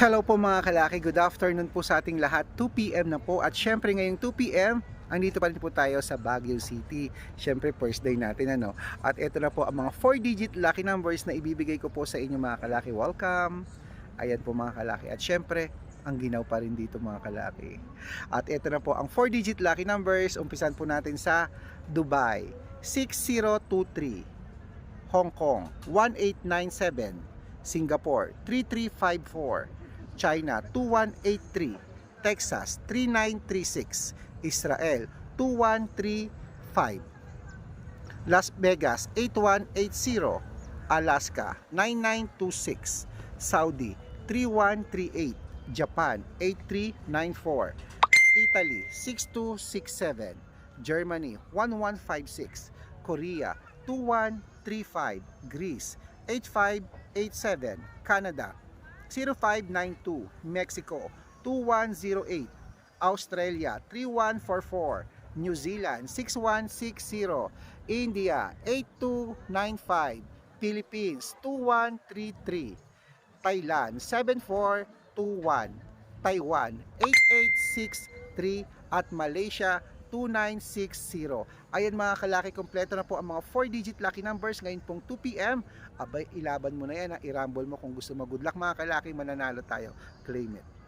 Hello po mga kalaki, good afternoon po sa ating lahat. 2pm na po at syempre ngayong 2pm, andito pa rin po tayo sa Baguio City. Syempre first day natin ano. At ito na po ang mga 4 digit lucky numbers na ibibigay ko po sa inyo mga kalaki. Welcome! Ayan po mga kalaki. At syempre, ang ginaw pa rin dito mga kalaki. At ito na po ang 4 digit lucky numbers. Umpisan po natin sa Dubai 6023, Hong Kong 1897, Singapore 3354, China 2183, Texas 3936, Israel 2135, Las Vegas 8180, Alaska 9926, Saudi 3138, Japan 8394, Italy 6267, Germany 1156, Korea 2135, Greece 8587, Canada 0592, Mexico 2108, Australia 3144, New Zealand 6160, India 8295, Philippines 2133, Thailand 7421, Taiwan 8863 at Malaysia 2960. Ayan mga kalaki, kompleto na po ang mga 4-digit lucky numbers ngayon pong 2pm. Abay, ilaban mo na yan, ha? i-rumble mo kung gusto mo. Good luck mga kalaki, mananalo tayo. Claim it.